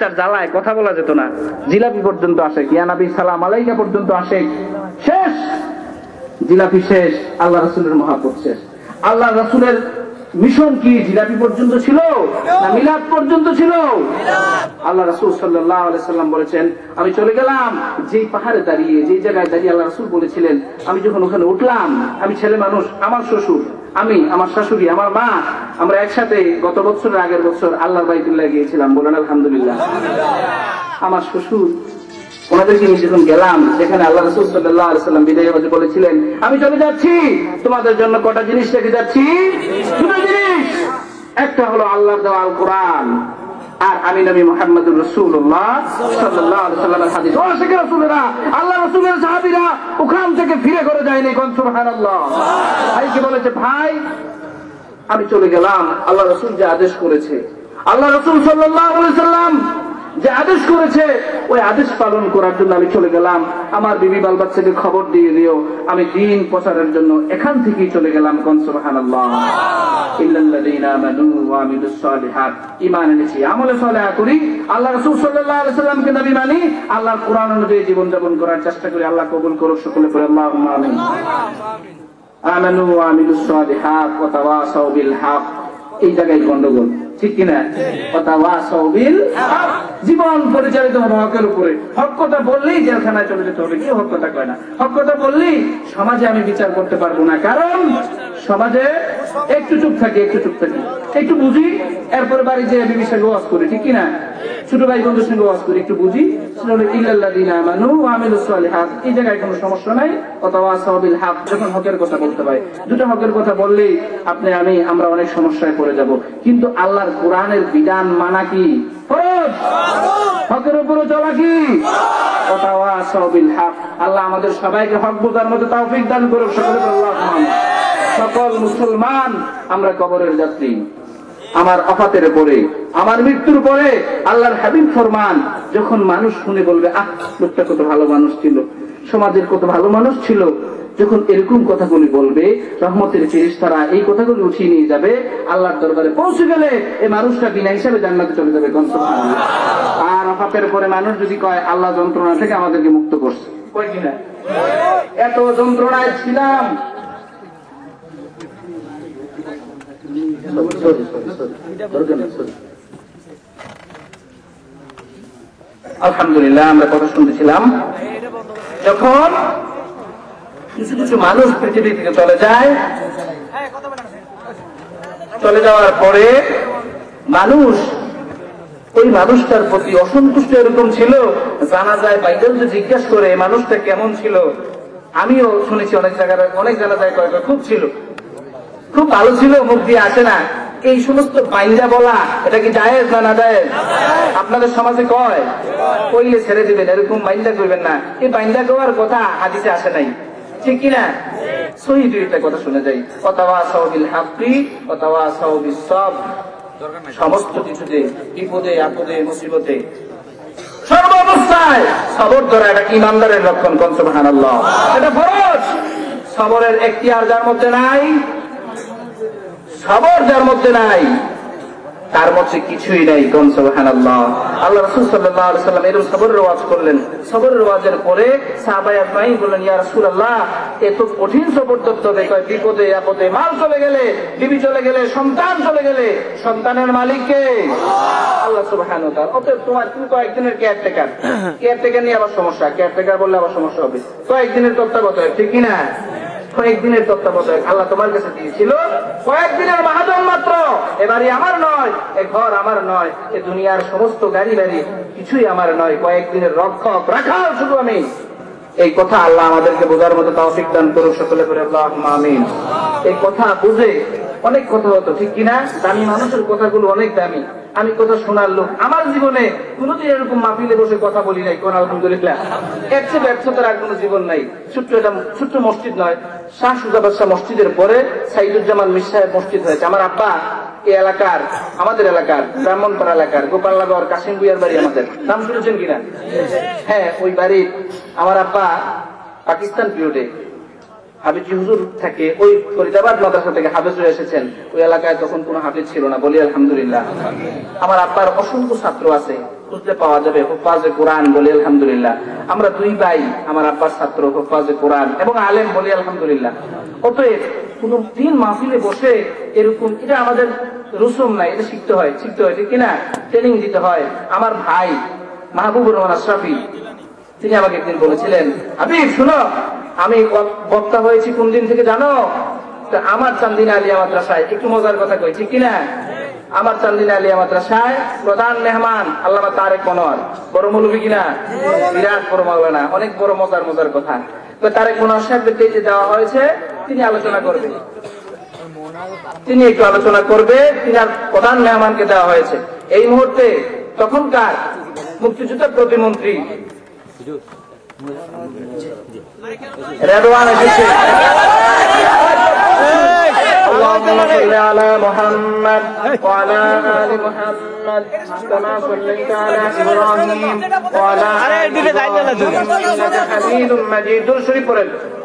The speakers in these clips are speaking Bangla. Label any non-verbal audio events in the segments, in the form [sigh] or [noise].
বাচ্চার জ্বালায় কথা বলা যেত না। জিলাপি পর্যন্ত আসে ইয়ানাবি সালাম আলাইকা পর্যন্ত আসে, শেষ। জিলাপি শেষ, আল্লাহ রসুলের মহাপত শেষ। আল্লাহ রসুলের মিশন কি, জিলাপি পর্যন্ত ছিল না মিলাদ পর্যন্ত ছিল? আল্লাহ রসুল সাল্লাহ সাল্লাম বলেছেন, আমি চলে গেলাম, যেই পাহাড়ে দাঁড়িয়ে, যেই জায়গায় দাঁড়িয়ে আল্লাহ রসুল বলেছিলেন, আমি যখন ওখানে উঠলাম, আমি ছেলে মানুষ, আমার শ্বশুর আমি, আমার শাশুড়ি, আমার মা, আমরা একসাথে গত বছর আগের বছর আল্লাহ বাইতুল্লাহ গিয়েছিলাম। বলেন, আলহামদুলিল্লাহ। আমার শ্বশুর, ওনাদেরকে নিয়ে যখন গেলাম, যেখানে আল্লাহ রসুল সাল্লাম বিদায় হজে বলেছিলেন, আমি চলে যাচ্ছি, তোমাদের জন্য কটা জিনিস রেখে যাচ্ছি? দুটো জিনিস। একটা হলো আল্লাহ দেওয়া আল কোরআন আর আমি নবী মোহাম্মদুর রসুল্লাহ সাল্লাহ সাল্লামের হাদিস। রসুলেরা আল্লাহ রসুলের সাহাবিরা ওখান থেকে ফিরে করে যায়নি কোন সুবহান আল্লাহ ভাইকে বলেছে? ভাই আমি চলে গেলাম আল্লাহ রসুল যে আদেশ করেছে। আল্লাহ রসুল সাল্লাহ সাল্লাম যে আদেশ করেছে ওই আদেশ পালন করার জন্য আমি চলে গেলাম। আমার বিবি বাল বাচ্চাকে খবর দিয়ে দিও আমি দিন প্রচারের জন্য এখান থেকেই চলে গেলাম কনসুবাহান ইমান এনেছি আমলে সলেহা করি। আল্লাহ রসুল সাল্লাহ সাল্লামকে দাবি মানি। আল্লাহর কোরআন অনুযায়ী জীবনযাপন করার চেষ্টা করি আল্লাহ কবুল করুক সকলে করে আল্লাহ আমিন। আমানু। আমিলু সালিহাত ওয়া তাওয়াসাউ বিল হক। এই জায়গায় গন্ডগোল। ঠিক কিনা? কথা জীবন পরিচালিত হবে হকের উপরে। হক কথা বললেই জেলখানায় চলে যেতে হবে কি হক কথা কয় না। হক কথা বললেই সমাজে আমি বিচার করতে পারব না, কারণ সমাজে একটু চুপ থাকি, একটু চুপ থাকি। একটু বুঝি, এরপরে বাড়ি যে বিবি সঙ্গে ওয়াজ করি, ঠিক কিনা? ছোট ভাই বন্ধুর সঙ্গে ওয়াজ করি, একটু বুঝি। ওয়া হকের কথা কথা আল্লাহর কোরআনের বিধান মানা কি? হকের উপরে চলা কি? অথবা সাবিল হক, আল্লাহ আমাদের সবাইকে হক বোঝার মতো তৌফিক দান সকল মুসলমান, আমরা কবরের যাত্রী। আমার অফাতের পরে, আমার মৃত্যুর পরে আল্লাহর হাবিব ফরমান, যখন মানুষ শুনে বলবে, আহ, লোকটা কত ভালো মানুষ ছিল, সমাজের কত ভালো মানুষ ছিল। যখন এরকম কথাগুলি বলবে, রহমতের ফিরিস তারা এই কথাগুলি উঠিয়ে নিয়ে যাবে, আল্লাহর দরবারে পৌঁছে গেলে এই মানুষটা বিনা হিসাবে জান্নাতে চলে যাবে আর অফাতের পরে মানুষ যদি কয়, আল্লাহ যন্ত্রণা থেকে আমাদেরকে মুক্ত করছে। কয় কিনা? এত যন্ত্রণায় ছিলাম। আলহামদুলিল্লাহ, আমরা কথা শুনতেছিলাম। যখন কিছু কিছু মানুষ পৃথিবী থেকে চলে যায়, চলে যাওয়ার পরে মানুষ ওই মানুষটার প্রতি অসন্তুষ্ট এরকম ছিল, জানা যায় বাইবেল যে জিজ্ঞাসা করে মানুষটা কেমন ছিল? আমিও শুনেছি অনেক জায়গায়, অনেক জানা যায় কয়েক খুব ছিল। খুব ভালো ছিল, মুখ দিয়ে আসে না। এই সমস্ত বাইন্দা বলা, এটা কি জায়েজ না না জায়েজ? আপনাদের সমাজে কয়? কইলে ছেড়ে দিবেন, এরকম বাইন্দা করবেন না। এই বাইন্দা করার কথা হাদিসে আসে নাই। ঠিক কিনা সহি দুইটা কথা শুনে যাই। অথবা সাহবিল হাফি অথবা সাহবিল সব সমস্ত কিছুতে, বিপদে, আপদে, মুসিবতে। সর্বাবস্থায় সবর ধরা, এটা ইমানদারের লক্ষণ কনসবাহান আল্লাহ এটা ফরজ। সবরের এখতিয়ার যার মধ্যে নাই সবর যার মধ্যে নাই তার মধ্যে কিছুই নাই কোন সোহান আল্লাহ আল্লাহ রসুল সাল্লাহ সাল্লাম এরকম সবরের ওয়াজ করলেন। সবরের ওয়াজের পরে সাহাবাই বললেন ইয়া রসুল আল্লাহ এত কঠিন সবর হবে কয় বিপদে আপদে মাল চলে গেলে বিবি চলে গেলে সন্তান চলে গেলে সন্তানের মালিককে আল্লাহ। সুবহান অতএব তোমার তুমি কয়েকদিনের কেয়ারটেকার। [clears throat] কেয়ারটেকার নিয়ে আবার সমস্যা কেয়ারটেকার বললে আবার সমস্যা হবে। কয়েকদিনের তত্ত্বাবধায়ক ঠিক কিনা কয়েকদিনের তত্ত্বাবধায়ক, আল্লাহ তোমার কাছে দিয়েছিল। কয়েকদিনের মাহাজন মাত্র। এবারে আমার নয়, এ ঘর আমার নয়, এ দুনিয়ার সমস্ত গাড়ি বাড়ি কিছুই আমার নয়। কয়েকদিনের রক্ষক রাখাল শুধু আমি। এই কথা আল্লাহ আমাদেরকে বোঝার মতো তৌফিক দান করুক সকলে করে আমিন। এই কথা বুঝে অনেক কথা হতো, ঠিক কিনা? দামি মানুষের কথাগুলো অনেক দামি। আমি কথা শোনার লোক। আমার জীবনে কোনোদিন এরকম মাহফিলে বসে কথা বলি নাই, কোন আলহামদুলিল্লাহ। এর চেয়ে ব্যর্থতার আর কোনো জীবন নাই। ছোট্ট এটা ছোট্ট মসজিদ নয়, শাহ সুজাবাদ শাহ মসজিদের পরে সাইদুজ্জামান মির সাহেব মসজিদ হয়েছে। আমার আব্বা এই এলাকার, আমাদের এলাকার, ব্রাহ্মণপাড়া এলাকার, গোপালনগর কাশিম বুয়ার বাড়ি আমাদের। নাম শুনেছেন কিনা? হ্যাঁ ওই বাড়ির আমার আব্বা পাকিস্তান পিরিয়ডে হাফিজি হুজুর থাকে ওই ফরিদাবাদ মাদ্রাসা থেকে হাফেজ হয়ে এসেছেন। ওই এলাকায় তখন কোনো হাফিজ ছিল না, বলি আলহামদুলিল্লাহ। আমার আব্বার অসংখ্য ছাত্র আছে, খুঁজতে পাওয়া যাবে হুফাজে কোরআন, বলি আলহামদুলিল্লাহ। আমরা দুই ভাই, আমার আব্বার ছাত্র, হুফাজে কোরআন এবং আলেম, বলি আলহামদুলিল্লাহ। অতএব কোন দিন মাহফিলে বসে এরকম, এটা আমাদের রুসুম নাই এটা শিখতে হয় শিখতে হয়, ঠিক কিনা? ট্রেনিং দিতে হয়। আমার ভাই, মাহবুবুর রহমান আশরাফি, তিনি আমাকে একদিন বলেছিলেন, হাবিব, শুনো আমি বক্তা হয়েছি কোন দিন থেকে জানো? আমার চান্দিনা আলিয়া মাদ্রাসায়। একটু মজার কথা কই কিনা? আমার চান্দিনা আলিয়া মাদ্রাসায় প্রধান মেহমান আল্লামা তারেক মনোয়ার। বড় মৌলবী কিনা? বিরাট বড় মাওলানা। অনেক বড় মজার মজার কথা। তো তারেক মনোয়ার সাহেবকে যে দেওয়া হয়েছে, তিনি আলোচনা করবে। তিনি একটু আলোচনা করবে, তিনি আর প্রধান মেহমানকে দেওয়া হয়েছে। এই মুহূর্তে তখনকার মুক্তিযুদ্ধ প্রতিমন্ত্রী রেদওয়ান এসেছে اللهم صل على محمد وعلى آل محمد كما صليت على إبراهيم وعلى آل إبراهيم إنك حميد مجيد. شريف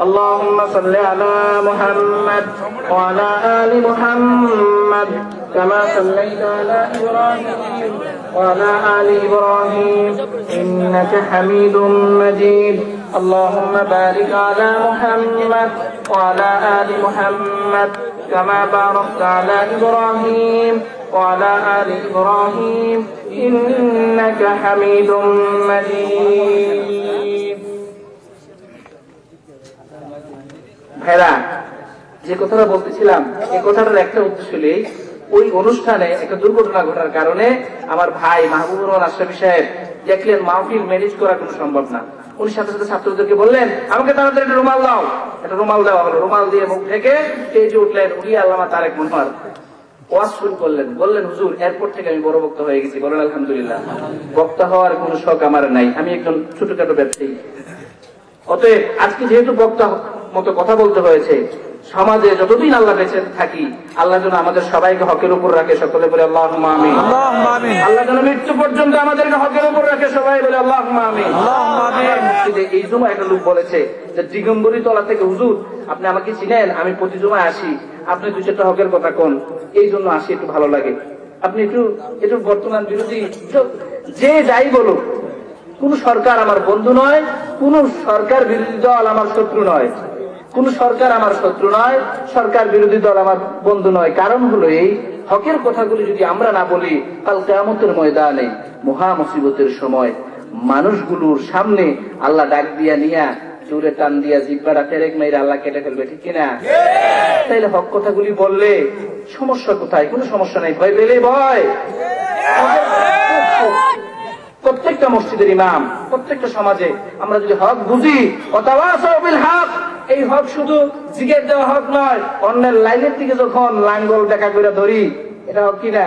اللهم صل على محمد وعلى آل محمد كما صليت على إبراهيم وعلى آل إبراهيم. إنك حميد مجيد. اللهم بارك على محمد وعلى آل محمد كما باركت على إبراهيم وعلى آل إبراهيم إنك حميد مجيد ভাইরা যে কথাটা বলতেছিলাম এই কথাটার একটা উদ্দেশ্য হলে ওই অনুষ্ঠানে একটা দুর্ঘটনা ঘটার কারণে আমার ভাই মাহবুবুর রহমান আশরাফি সাহেব দেখলেন মাহফিল ম্যানেজ করা কোনো সম্ভব না উনি সাথে সাথে ছাত্রদেরকে বললেন, আমাকে তাড়াতাড়ি একটা রুমাল দাও। একটা রুমাল দেওয়া হলো, রুমাল দিয়ে মুখ থেকে স্টেজে উঠলেন উনি আল্লামা তারেক মনোয়ার ওয়াজ শুরু করলেন, বললেন, হুজুর, এরপর থেকে আমি বড় বক্তা হয়ে গেছি। বলেন, আলহামদুলিল্লাহ, বক্তা হওয়ার কোনো শখ আমার নাই। আমি একজন ছোটখাটো ব্যবসায়ী। অতএব আজকে যেহেতু বক্তা মতো কথা বলতে হয়েছে সমাজে যতদিন আল্লাহ বেঁচে থাকি আল্লাহ যেন আমাদের সবাইকে হকের উপর রাখে সকলে বলে আল্লাহ আমি আল্লাহ যেন মৃত্যু পর্যন্ত আমাদেরকে হকের উপর রাখে সবাই বলে আল্লাহ আমি এই জমা একটা লোক বলেছে যে দিগম্বরী তলা থেকে হুজুর আপনি আমাকে চিনেন আমি প্রতি জমায় আসি। আপনি দু চারটা হকের কথা কোন? এই জন্য আসি একটু ভালো লাগে। আপনি একটু একটু বর্তমান বিরোধী যে যাই বলুক কোন সরকার আমার বন্ধু নয় কোন সরকার বিরোধী দল আমার শত্রু নয়। কোন সরকার আমার শত্রু নয়, সরকার বিরোধী দল আমার বন্ধু নয়। কারণ হলো এই, হকের কথাগুলি যদি আমরা না বলি, কাল কেমতের ময়দানে মহা মুসিবতের সময় মানুষগুলোর সামনে আল্লাহ ডাক দিয়া নিয়া, জোরে টান দিয়া জিব্বাটা তেরেক মেয়ের আল্লাহ কেটে ফেলবে, ঠিক কিনা? তাইলে হক কথাগুলি বললে সমস্যা কোথায়? কোনো সমস্যা নাই, ভয় পেলে ভয়। প্রত্যেকটা মসজিদের ইমাম প্রত্যেকটা সমাজে আমরা যদি হক বুঝি হক এই হক শুধু জিগের দেওয়া হক নয় অন্যের লাইনের দিকে যখন লাঙ্গল দেখা করে ধরি এটা হক কিনা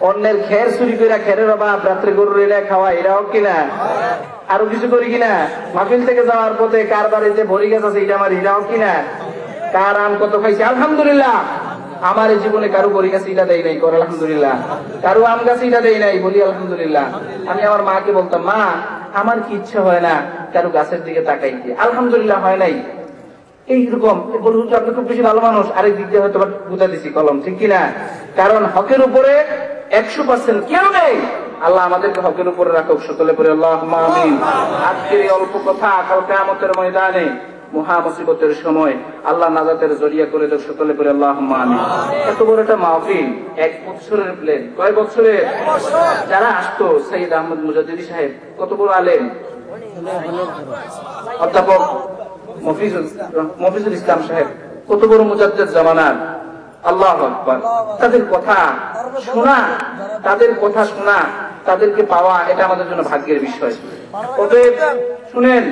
অন্যের খের চুরি করে খেরের অভাব রাত্রে গরুর এনে খাওয়া এটা হক কিনা আরও কিছু করি কিনা মাহফিল থেকে যাওয়ার পথে কার বাড়িতে ভরি গেছে আছে এটা আমার এটা হক কিনা কার আম কত খাইছে? আলহামদুলিল্লাহ। আমার এই জীবনে কারও বড়ি গাছে এটা দেয় নাই, কর, আলহামদুলিল্লাহ। কারও আম গাছে এটা দেয় নাই, বলি, আলহামদুলিল্লাহ। আমি আমার মাকে বলতাম, মা, আমার কি ইচ্ছা হয় না কারও গাছের দিকে তাকাইতে আলহামদুলিল্লাহ হয় নাই। এইরকম আপনি খুব বেশি ভালো মানুষ। আরেক দিক দিয়ে হয়তো বুঝা দিছি, কলম, ঠিক কিনা? কারণ হকের উপরে একশো পার্সেন্ট কেউ নেই। আল্লাহ আমাদেরকে হকের উপরে রাখুক সকলে পরে আল্লাহ এই অল্প কথা, কাল কেমতের ময়দানে মহা মুসিবতের সময় আল্লাহ নাজাতের জরিয়া করে দেখ সকলে করে আল্লাহ আমিন। এত বড় একটা মাহফিল এক বছরের প্লেন কয় বছরের যারা আসতো সঈদ আহমদ মুজাদ্দিদি সাহেব কত বড় আলেম? অধ্যাপক মফিজুল মফিজুল ইসলাম সাহেব কত বড় মুজাদ্দের জামানার? আল্লাহ আকবর। তাদের কথা শোনা তাদের কথা শোনা তাদেরকে পাওয়া এটা আমাদের জন্য ভাগ্যের বিষয়। অতএব শুনেন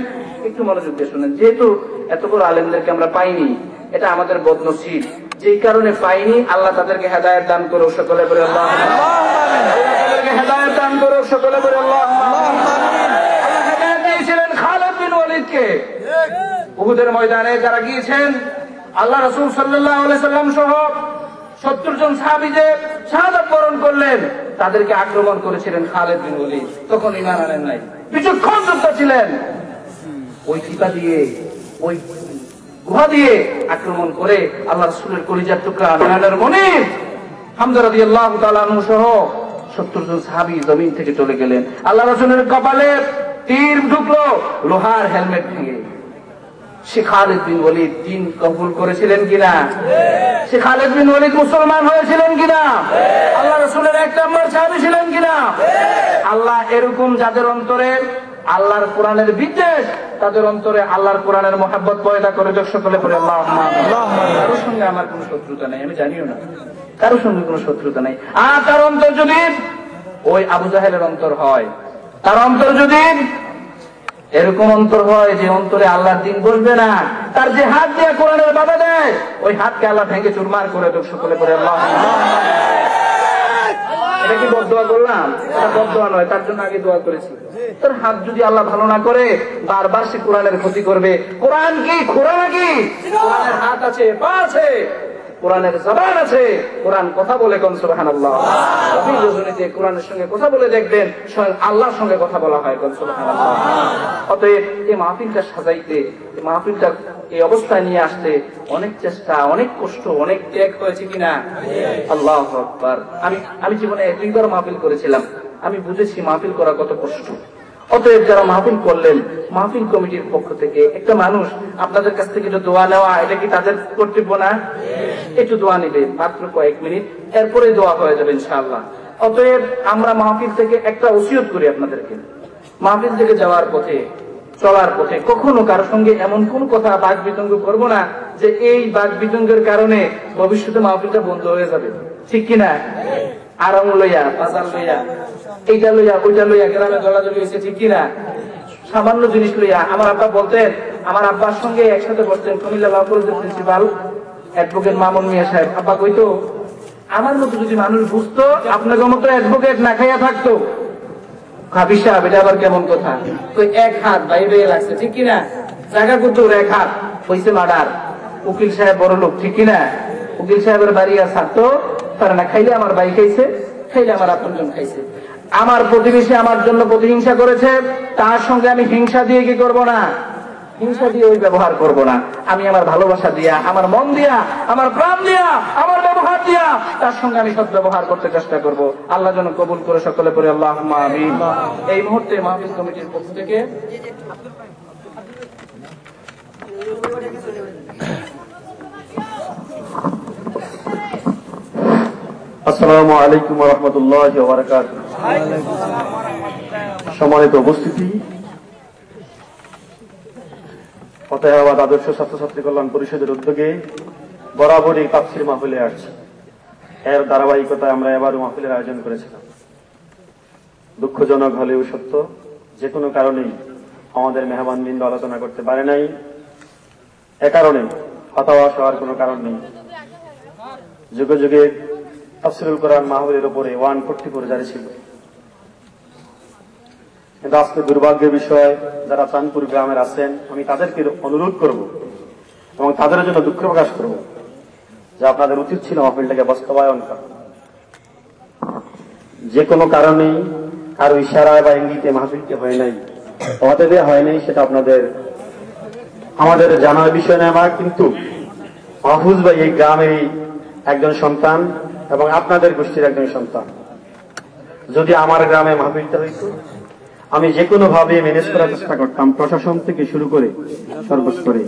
একটু মনোযোগ দিয়ে শুনেন। যেহেতু এত বড় আলেমদেরকে আমরা পাইনি এটা আমাদের বদনসিব। যেই কারণে পাইনি আল্লাহ তাদেরকে হেদায়ত দান করো সকলে বলে আল্লাহ তাদেরকে হেদায়ত দান করো সকলে বলে আল্লাহ আল্লাহ দিয়েছিলেন খালেদ বিন ওয়ালিদকে। উহুদের ময়দানে যারা গিয়েছেন আল্লাহ রসুল সাল্লাহ সাল্লাম সহ সত্তর জন সাহাবিজে শাহাদাত বরণ করলেন তাদেরকে আক্রমণ করেছিলেন খালেদ বিন ওয়ালিদ। তখন ইমান আনেন নাই। বিচক্ষণ যুক্ত ছিলেন। ওই টিকা দিয়ে, ওই গুহা দিয়ে আক্রমণ করে আল্লাহ রসুলের কলিজার টুকরা নয়নের মনির হামদারাদি আল্লাহ তালানু সহ সত্তর জন সাহাবি জমিন থেকে চলে গেলেন। আল্লাহ রসুলের কপালে তীর ঢুকলো, লোহার হেলমেট ভেঙে। সে খালেদ বিন ওলিদ দিন কবুল করেছিলেন কিনা? সে খালেদ বিন ওলিদ মুসলমান হয়েছিলেন কিনা? আল্লাহ রসুলের এক নম্বর সাহাবি ছিলেন কিনা? আল্লাহ এরকম যাদের অন্তরে আল্লাহর কোরআনের বিদ্বেষ, তাদের অন্তরে আল্লাহর কোরআনের মহাব্বত পয়দা করে যোগ করে আল্লাহ কারোর সঙ্গে আমার কোনো শত্রুতা নেই, আমি জানিও না। কারোর সঙ্গে কোনো শত্রুতা নেই। আর তার অন্তর যদি ওই আবু জাহেলের অন্তর হয়, তার অন্তর যদি এরকম অন্তর হয় যে অন্তরে আল্লাহর দিন বসবে না, তার যে হাত দিয়ে কোরআনের বাধা দেয়, ওই হাতকে আল্লাহ ভেঙে চুরমার করে দেব সকলে করে আল্লাহ এটা কি বদোয়া করলাম? এটা বদোয়া নয়, তার জন্য আগে দোয়া করেছি তোর হাত যদি আল্লাহ ভালো না করে, বারবার সে কোরআনের ক্ষতি করবে। কোরআন কি? কোরআন কি কোরআনের হাত আছে, পা আছে। কোরআনের জবান আছে, কোরআন কথা বলে কোন সুবাহান আল্লাহ রজনীতে কোরআনের সঙ্গে কথা বলে দেখবেন, স্বয়ং আল্লাহর সঙ্গে কথা বলা হয় কোন সুবাহান আল্লাহ অতএব এই মাহফিলটা সাজাইতে মাহফিলটা এই অবস্থায় নিয়ে আসতে অনেক চেষ্টা, অনেক কষ্ট, অনেক ত্যাগ হয়েছে কিনা? আল্লাহ আকবার। আমি আমি জীবনে দুইবার মাহফিল করেছিলাম। আমি বুঝেছি মাহফিল করা কত কষ্ট। অতএব যারা মাহফিল করলেন, মাহফিল কমিটির পক্ষ থেকে একটা মানুষ আপনাদের কাছ থেকে যে দোয়া নেওয়া, এটা কি তাদের কর্তব্য না? একটু দোয়া নেবে মাত্র কয়েক মিনিট। এরপরে দোয়া হয়ে যাবে ইনশাআল্লাহ। অতএব আমরা মাহফিল থেকে একটা ওসিয়ত করি আপনাদেরকে। মাহফিল থেকে যাওয়ার পথে, চলার পথে কখনো কারোর সঙ্গে এমন কোন কথা বাঘ বিতঙ্গ করব না যে এই বাঘ বিতঙ্গের কারণে ভবিষ্যতে মাহফিলটা বন্ধ হয়ে যাবে। ঠিক কিনা আরাম লইয়া, বাজার লইয়া, এইটা লইয়া, ওইটা লইয়া, গ্রামে জলাজলি হয়েছে, ঠিক কিনা সামান্য জিনিস লইয়া, আমার আব্বা বলতেন, আমার আব্বার সঙ্গে একসাথে বসতেন, Comilla law principal advocate Mamun Mia সাহেব। আব্বা কইতো আমার মতো যদি মানুষ বুঝতো, আপনাদের মতো অ্যাডভোকেট না খাইয়া থাকতো। খাবি সাহেব, এটা আবার কেমন কথা? তো এক হাত বাইরে লাগছে, ঠিক কিনা জায়গা করতো এক হাত। হইছে মার্ডার। উকিল সাহেব বড় লোক, ঠিক কিনা উকিল সাহেবের বাড়ি আর ছাড়তো তারা না খাইলে আমার বাই খাইছে, খাইলে আমার আপনজন খাইছে। আমার প্রতিবেশী আমার জন্য প্রতিহিংসা করেছে, তার সঙ্গে আমি হিংসা দিয়ে কি করব না? হিংসা দিয়ে ওই ব্যবহার করব না। আমি আমার ভালোবাসা দিয়া, আমার মন দিয়া, আমার প্রাণ দিয়া, আমার ব্যবহার দিয়া, তার সঙ্গে আমি সব ব্যবহার করতে চেষ্টা করব। আল্লাহ যেন কবুল করে সকলে পরে আল্লাহ আমিন। এই মুহূর্তে মাহফিল কমিটির পক্ষ থেকে আসসালামু আলাইকুম রহমতুল্লাহ সম্মানিত উপস্থিতি ফতেহাবাদ আদর্শ ছাত্রছাত্রী কল্যাণ পরিষদের উদ্যোগে বরাবরই তাফসির মাহফিলে আসছে। এর ধারাবাহিকতায় আমরা এবারও মাহফিলের আয়োজন করেছিলাম। দুঃখজনক হলেও সত্য, যে কোনো কারণেই আমাদের মেহমান বৃন্দ আলোচনা করতে পারে নাই। এ কারণে হতাশ হওয়ার কোনো কারণ নেই। যুগে যুগে তাফসিরুল কোরআন মাহবুবের উপরে ওয়ান ফোর্টি ফোর জারি ছিল। কিন্তু আজকে দুর্ভাগ্যের বিষয় যারা চাঁদপুর গ্রামের আছেন, আমি তাদেরকে অনুরোধ করব এবং তাদের জন্য দুঃখ প্রকাশ করব যে আপনাদের উচিত ছিল মাহফিলটাকে বাস্তবায়ন করা। যে কোনো কারণেই কারও ইশারায় বা ইঙ্গিতে মাহফিলটি হয় নাই হতে দেওয়া হয় নাই সেটা আপনাদের, আমাদের জানার বিষয় নয় আমার, কিন্তু মাহফুজ ভাই এই গ্রামেরই একজন সন্তান এবং আপনাদের গোষ্ঠীর একজন সন্তান। যদি আমার গ্রামে মাহফিলটা হইত আমি যে কোনো ভাবে ম্যানেজ করার চেষ্টা করতাম প্রশাসন থেকে শুরু করে সর্বস্তরে।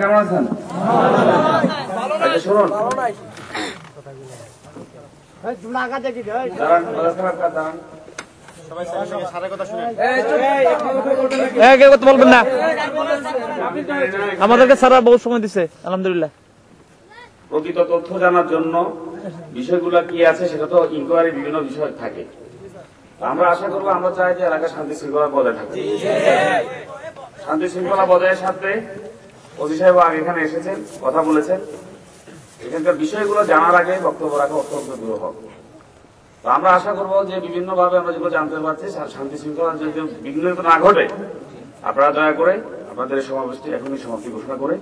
কেমন আছেন? শুনুন। বলবেন না। আমাদেরকে সারা বহু সময় দিছে আলহামদুলিল্লাহ। প্রকৃত তথ্য জানার জন্য বিষয়গুলো কি আছে সেটা তো ইনকোয়ারি বিভিন্ন বিষয় থাকে। আমরা আশা করব আমরা চাই যে এলাকার শান্তি শৃঙ্খলা বজায় থাকবে শান্তি শৃঙ্খলা বজায়ের সাথে অতি সাহেব আগে এখানে এসেছেন কথা বলেছেন। এখানকার বিষয়গুলো জানার আগে বক্তব্য রাখা অত্যন্ত দুর্ভব তো আমরা আশা করব যে বিভিন্ন ভাবে আমরা যেগুলো জানতে পারছি শান্তি শৃঙ্খলা যদি বিঘ্ন না ঘটে আপনারা দয়া করে আপনাদের সমাবেশটি এখনই সমাপ্তি ঘোষণা করে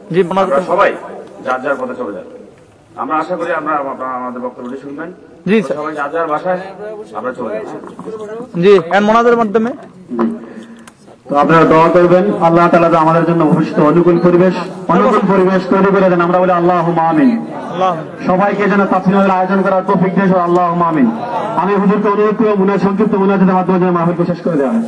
সবাই যার যার পথে চলে যান আমরা আশা করি আমরা আপনারা আমাদের বক্তব্যটি শুনবেন। জি, স্যার। সবাই যার যার বাসায় আমরা চলে যাচ্ছি জি এন্ড মোনাজের মাধ্যমে। তো আপনারা দোয়া করবেন। আল্লাহ তালা আমাদের জন্য ভবিষ্যতে অনুকূল পরিবেশ অনুকূল পরিবেশ তৈরি করে দেন আমরা বলি আল্লাহ আমিন। সবাইকে যেন তাফসিলের আয়োজন করার তৌফিক দিয়ে আল্লাহ আমিন। আমি হুজুরকে অনুরোধ করব মুনার সংক্ষিপ্ত মুনাজাতের মাধ্যমে যেন মাহফিলকে শেষ করে দেওয়া হয়।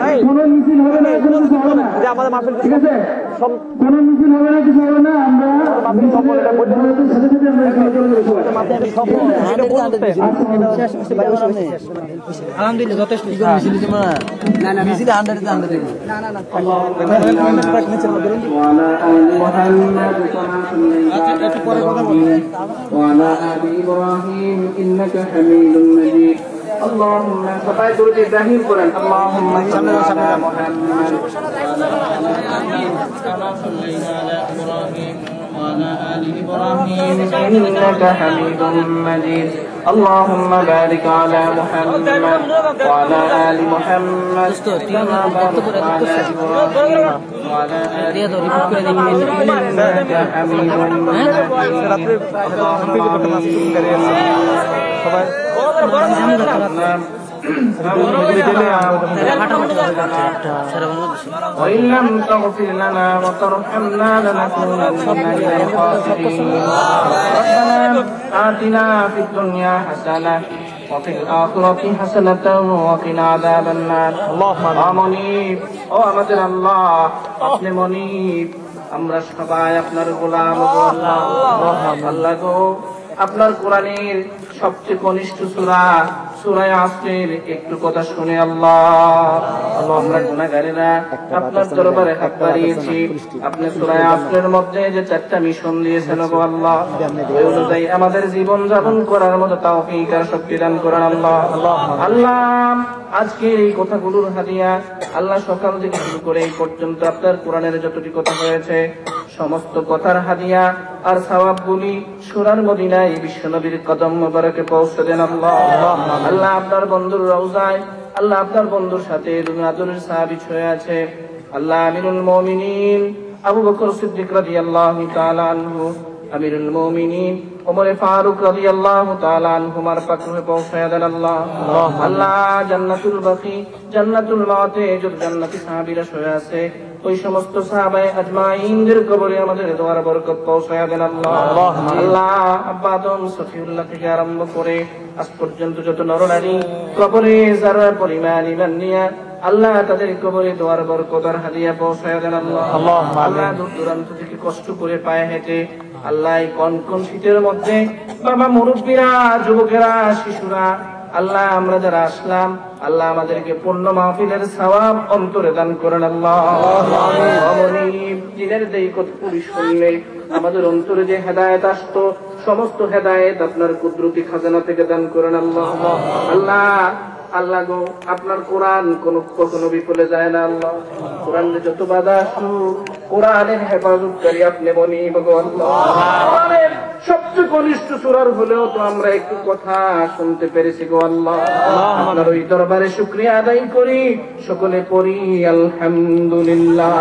হ্যাঁ কোনো মিছিল হবে না আমাদের মাহফিল ঠিক আছে কোনো মিছিল হবে না কিছু হবে না আমরা মিছিলের সাথে সাথে আমরা এখানে চলে যাবো আলহামদুলিল্লাহ যথেষ্ট মিছিল দিব না না না মিছিল হান্ড্রেড হান্ড্রেড وعلى آل محمد كما صليت على إبراهيم وعلى آل إبراهيم إنك حميد مجيد اللهم صفائے درود ابراہیم قرآن اللهم صل على محمد وعلى آل إبراهيم إنك حميد مجيد اللهم بارك على محمد وعلى آل محمد كما باركت على إبراهيم اللهم صل محمد وإن لم تغفر لنا وترحمنا لنكونن من الخاسرين ربنا آتنا في الدنيا حسنة وفي الآخرة حسنة وقنا عذاب النار اللهم মনিব ও আমাদের আল্লাহ আপনি মনিব আমরা সবাই আপনার গোলাম গো আল্লাহ আল্লাহ গো আপনার কোরআনের সবচেয়ে কনিষ্ঠ সূরা সূরায়ে আসরের একটু কথা শুনে আল্লাহ। আল্লাহ আমরা গুনাহগারেরা আপনার দরবারে হাত বাড়িয়েছি। আপনি সূরায়ে আসরের মধ্যে যে চারটা মিশন দিয়েছেন গো আল্লাহ ওই অনুযায়ী আমাদের জীবন যাপন করার মতো তৌফিক আর শক্তি দান করেন আল্লাহ। আল্লাহ। আজকের এই কথাগুলোর হাদিয়া আল্লাহ সকাল থেকে শুরু করে এই পর্যন্ত আপনার কোরআনের যতটি কথা হয়েছে সমস্ত কথার হাদিয়া আর সওয়াবগুলি সোনার মদিনায় বিশ্বনবীর কদম মোবারকে পৌঁছে দেন আল্লাহ। আল্লাহ আপনার বন্ধুর রওজায়, আল্লাহ আপনার বন্ধুর সাথে সাহাবী হয়ে আছে। আল্লাহ আমিরুল মুমিনিন, আবু বকর সিদ্দিক রাদিয়াল্লাহু তাআলা আনহু, আমিরুল মুমিনিন, ওমর ফারুক রাদিয়াল্লাহু তাআলা আনহুমার পাকড়ে পৌঁছায় দেন আল্লাহ। আল্লাহ জান্নাতুল বাকি, জান্নাতুল যত জান্নাতি সাহাবীরা শুয়ে আছে। ওই সমস্ত সাহাবায়ে আজমাইনদের কবরে আমাদের দোয়ার বরকত পৌঁছায় দেন আল্লাহ। আল্লাহ আব্বা সফিউল্লাহ থেকে আরম্ভ করে আজ পর্যন্ত যত নরনারী কবরে যারা পরিমাণ ইমান নিয়ে আল্লাহ তাদের কবরে দোয়ার বরকতার হাদিয়া পৌঁছায় দেন আল্লাহ। আল্লাহ দূর দূরান্ত থেকে কষ্ট করে পায়ে হেঁটে আল্লাহ কোন কোন শীতের মধ্যে বাবা মুরব্বীরা যুবকেরা শিশুরা আল্লাহ আমরা যারা আসলাম, আল্লাহ আমাদেরকে পূর্ণ মাহফিলের সওয়াব অন্তরে দান করেন, আল্লাহ। শুনলে আমাদের অন্তরে যে হেদায়ত আসতো, সমস্ত হেদায়ত আপনার কুদরতি খাজানা থেকে দান করেন, আল্লাহ। আল্লাহ আল্লাহ গো আপনার কোরআন কোন কখনো বিফলে যায় না আল্লাহ? কোরআনের যত বাধা আসুক কোরআনের হেফাজতকারী আপনি ভগবান সবচেয়ে কনিষ্ঠ সুরার হলেও তো আমরা একটু কথা শুনতে পেরেছি গো আল্লাহ। আপনার ওই দরবারে শুক্রিয়া আদায় করি সকলে পড়ি আলহামদুলিল্লাহ।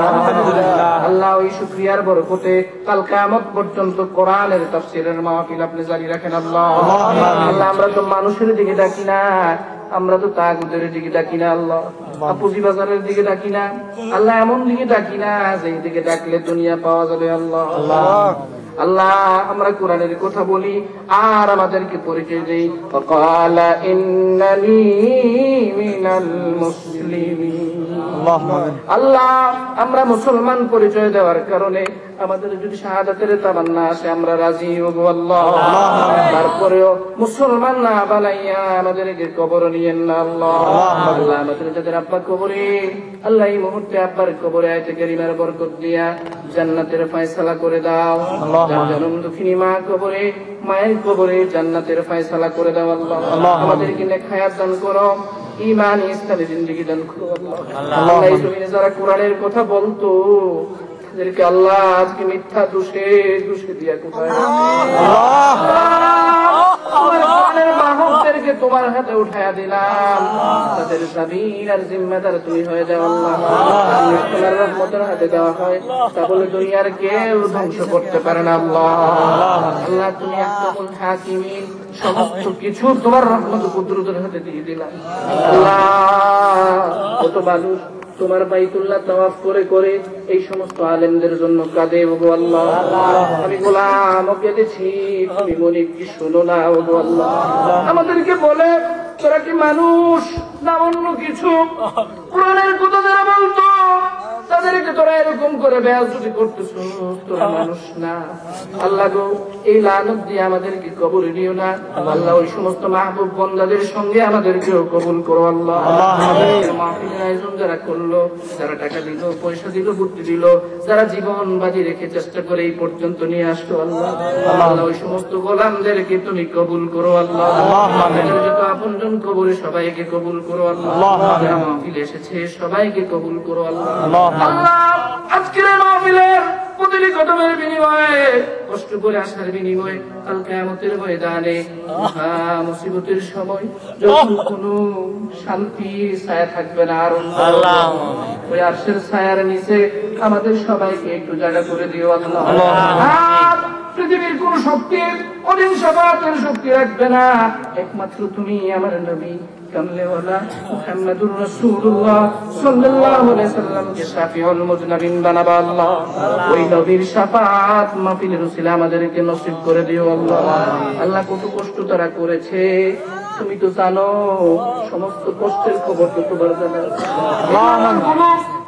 আল্লাহ ওই শুক্রিয়ার বরকতে কাল কিয়ামত পর্যন্ত কোরআনের তাফসীরের মাহফিল আপনি জারি রাখেন আল্লাহ। আল্লাহ আমরা তো মানুষের দিকে ডাকি না আমরা তো তাগুদের দিকে ডাকি না, আল্লাহ। পুঁজি বাজারের দিকে ডাকি না। আল্লাহ এমন দিকে ডাকি না যে দিকে ডাকলে দুনিয়া পাওয়া যাবে, আল্লাহ। আল্লাহ, আমরা কোরআনের কথা বলি, আর আমাদেরকে পরিচয় দেই। মিনাল মুসলিমিন। আল্লাহ আমরা মুসলমান পরিচয় দেওয়ার কারণে আমাদের যদি শাহাদাতের তামান্না আসে আমরা রাজি হব আল্লাহ। তারপরেও মুসলমান না বানাইয়া আমাদেরকে কবর নিয়েন না আল্লাহ। আল্লাহ আমাদের যাদের আব্বা কবরে আল্লাহ এই মুহূর্তে আব্বার কবরে আয়তে গরিমার বরকত দিয়া জান্নাতের ফয়সালা করে দাও। জনম দুঃখিনী মা কবরে মায়ের কবরে জান্নাতের ফয়সালা করে দাও আল্লাহ। আমাদেরকে নেখায়াত দান করো। ইমান ইসলামে জিন্দগি দান করো আল্লাহ। আল্লাহ যারা কোরআনের কথা বলতো তাদেরকে আল্লাহ আজকে মিথ্যা দোষে দোষে দিয়া কোথায়? বাহকদেরকে তোমার হাতে উঠায়া দিলাম। তাদের আর জিম্মাদার তুমি হয়ে যাও আল্লাহ। যদি তোমার রহমতের হাতে দেওয়া হয় তা বলে দুনিয়ার কেউ ধ্বংস করতে পারে না আল্লাহ। আল্লাহ তুমি একদম হাকিমিন সমস্ত কিছু তোমার রহমত কুদরতের হাতে দিয়ে দিলাম। আল্লাহ কত মানুষ তোমার বাইতুল্লাহ তাওয়াফ করে করে এই সমস্ত আলেমদের জন্য কাঁদে, ওগো আল্লাহ। আমি গোলাম কেঁদেছি। তুমি মনে কি শোনো না, ওগো আল্লাহ। আমাদেরকে বলে, তোরা কি মানুষ না অন্য কিছু? কোরআনের কথা যারা বলতো তাদেরকে তোরা এরকম করে বেয়াজুটি করতেছ? তোরা মানুষ না। আল্লাহ গো এই লানত দিয়ে আমাদেরকে কবর দিও না। আল্লাহ ওই সমস্ত মাহবুব বন্দাদের সঙ্গে আমাদেরকেও কবুল করো আল্লাহ। মাহফিলের আয়োজন যারা করল যারা টাকা দিল পয়সা দিল বুদ্ধি দিল যারা জীবন বাজি রেখে চেষ্টা করে এই পর্যন্ত নিয়ে আসতো আল্লাহ। আল্লাহ ওই সমস্ত গোলামদেরকে তুমি কবুল করো আল্লাহ। যত আপনজন কবরে সবাইকে কবুল করো আল্লাহ। যারা মাহফিলে এসেছে সবাইকে কবুল করো আল্লাহ। আজকের মাহফিলের প্রতিটি কদমের বিনিময়ে কষ্ট করে আসার বিনিময়ে কাল কেমতের ময়দানে মুসিবতের সময় যখন কোনো শান্তি ছায়া থাকবে না আর ওই আর্শের ছায়ার নিচে আমাদের সবাইকে একটু জায়গা করে দিও আল্লাহ। পৃথিবীর কোন শক্তি অধীন সবাতের শক্তি রাখবে না। একমাত্র তুমি আমার নবী। কামলেওয়ালা মুহাম্মাদুর রাসূলুল্লাহ সাল্লাল্লাহু আলাইহি সাল্লামকে শাফিউল মুজনাবিন বানাবা আল্লাহ। ওই নবীর শাফাত মাহফিলের উসিলা আমাদেরকে নসিব করে দিও আল্লাহ। আল্লাহ কত কষ্ট তারা করেছে। তুমি তো জানো সমস্ত কষ্টের খবর তো তোমার জানা।